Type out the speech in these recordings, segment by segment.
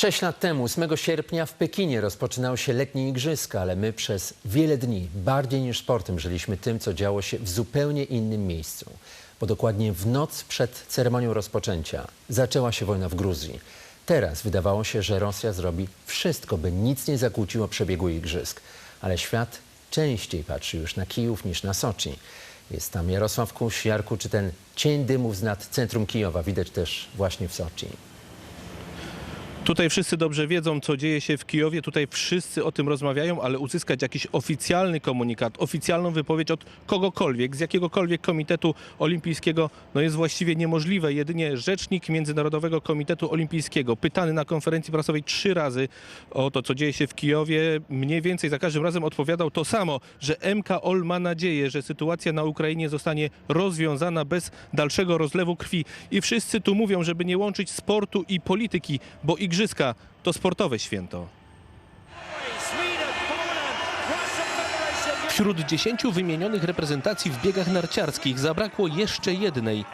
Sześć lat temu, 8 sierpnia w Pekinie rozpoczynały się letnie igrzyska, ale my przez wiele dni, bardziej niż sportem, żyliśmy tym, co działo się w zupełnie innym miejscu. Bo dokładnie w noc przed ceremonią rozpoczęcia zaczęła się wojna w Gruzji. Teraz wydawało się, że Rosja zrobi wszystko, by nic nie zakłóciło przebiegu igrzysk. Ale świat częściej patrzy już na Kijów niż na Soczi. Jest tam Jarosław Kuś. Jarku, czy ten cień dymów z nad centrum Kijowa widać też właśnie w Soczi? Tutaj wszyscy dobrze wiedzą, co dzieje się w Kijowie. Tutaj wszyscy o tym rozmawiają, ale uzyskać jakiś oficjalny komunikat, oficjalną wypowiedź od kogokolwiek, z jakiegokolwiek Komitetu Olimpijskiego, no jest właściwie niemożliwe. Jedynie rzecznik Międzynarodowego Komitetu Olimpijskiego, pytany na konferencji prasowej trzy razy o to, co dzieje się w Kijowie, mniej więcej za każdym razem odpowiadał to samo, że MKOL ma nadzieję, że sytuacja na Ukrainie zostanie rozwiązana bez dalszego rozlewu krwi. I wszyscy tu mówią, żeby nie łączyć sportu i polityki, bo igrzyska to sportowe święto. Wśród dziesięciu wymienionych reprezentacji w biegach narciarskich zabrakło jeszcze jednej.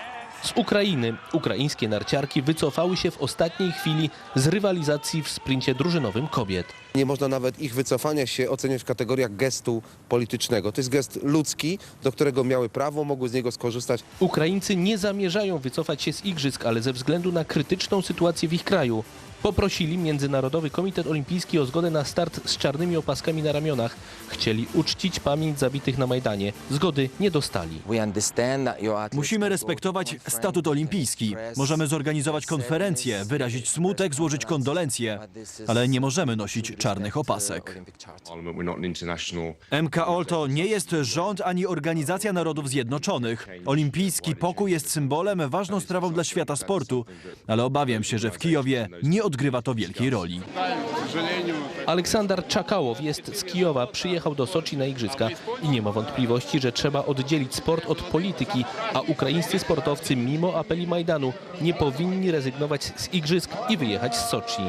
Z Ukrainy ukraińskie narciarki wycofały się w ostatniej chwili z rywalizacji w sprincie drużynowym kobiet. Nie można nawet ich wycofania się oceniać w kategoriach gestu politycznego. To jest gest ludzki, do którego miały prawo, mogły z niego skorzystać. Ukraińcy nie zamierzają wycofać się z igrzysk, ale ze względu na krytyczną sytuację w ich kraju poprosili Międzynarodowy Komitet Olimpijski o zgodę na start z czarnymi opaskami na ramionach. Chcieli uczcić pamięć zabitych na Majdanie. Zgody nie dostali. Musimy respektować statut olimpijski. Możemy zorganizować konferencję, wyrazić smutek, złożyć kondolencje, ale nie możemy nosić czarnych opasek. MKOL to nie jest rząd ani Organizacja Narodów Zjednoczonych. Olimpijski pokój jest symbolem, ważną sprawą dla świata sportu, ale obawiam się, że w Kijowie nie odgrywa to wielkiej roli. Aleksander Czakałow jest z Kijowa, przyjechał do Soczi na igrzyska i nie ma wątpliwości, że trzeba oddzielić sport od polityki, a ukraińscy sportowcy mimo apeli Majdanu nie powinni rezygnować z igrzysk i wyjechać z Soczi.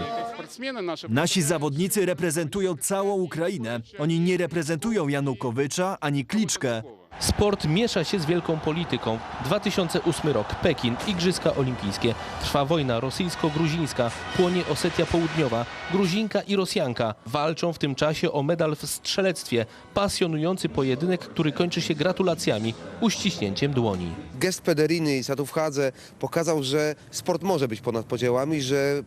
Nasi zawodnicy reprezentują całą Ukrainę. Oni nie reprezentują Janukowycza ani Kliczkę. Sport miesza się z wielką polityką. 2008 rok, Pekin, Igrzyska Olimpijskie. Trwa wojna rosyjsko-gruzińska, płonie Osetia Południowa. Gruzinka i Rosjanka walczą w tym czasie o medal w strzelectwie. Pasjonujący pojedynek, który kończy się gratulacjami, uściśnięciem dłoni. Gest Pederiny i Sadówchadze pokazał, że sport może być ponad podziałami, że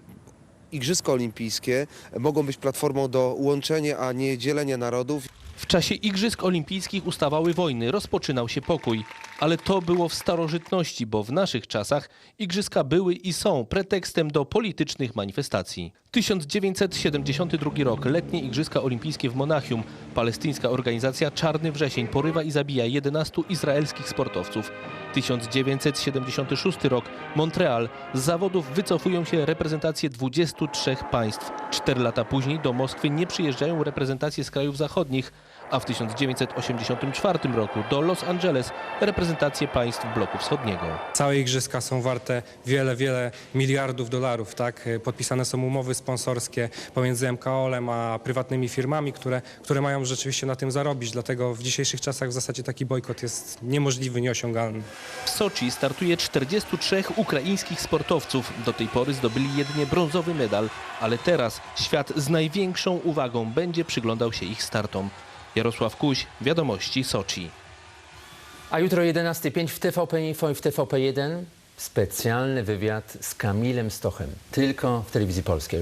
Igrzyska Olimpijskie mogą być platformą do łączenia, a nie dzielenia narodów. W czasie Igrzysk Olimpijskich ustawały wojny, rozpoczynał się pokój. Ale to było w starożytności, bo w naszych czasach Igrzyska były i są pretekstem do politycznych manifestacji. 1972 rok, letnie Igrzyska Olimpijskie w Monachium. Palestyńska organizacja Czarny Wrzesień porywa i zabija 11 izraelskich sportowców. 1976 rok, Montreal. Z zawodów wycofują się reprezentacje 23 państw. Cztery lata później do Moskwy nie przyjeżdżają reprezentacje z krajów zachodnich, a w 1984 roku do Los Angeles reprezentacje państw bloku wschodniego. Całe igrzyska są warte wiele, wiele miliardów dolarów, tak? Podpisane są umowy sponsorskie pomiędzy MKOL-em a prywatnymi firmami, które, które mają rzeczywiście na tym zarobić. Dlatego w dzisiejszych czasach w zasadzie taki bojkot jest niemożliwy, nieosiągalny. W Soczi startuje 43 ukraińskich sportowców. Do tej pory zdobyli jedynie brązowy medal, ale teraz świat z największą uwagą będzie przyglądał się ich startom. Jarosław Kuś, Wiadomości Soczi. A jutro 11.05 w TVP Info i w TVP1 specjalny wywiad z Kamilem Stochem. Tylko w telewizji polskiej.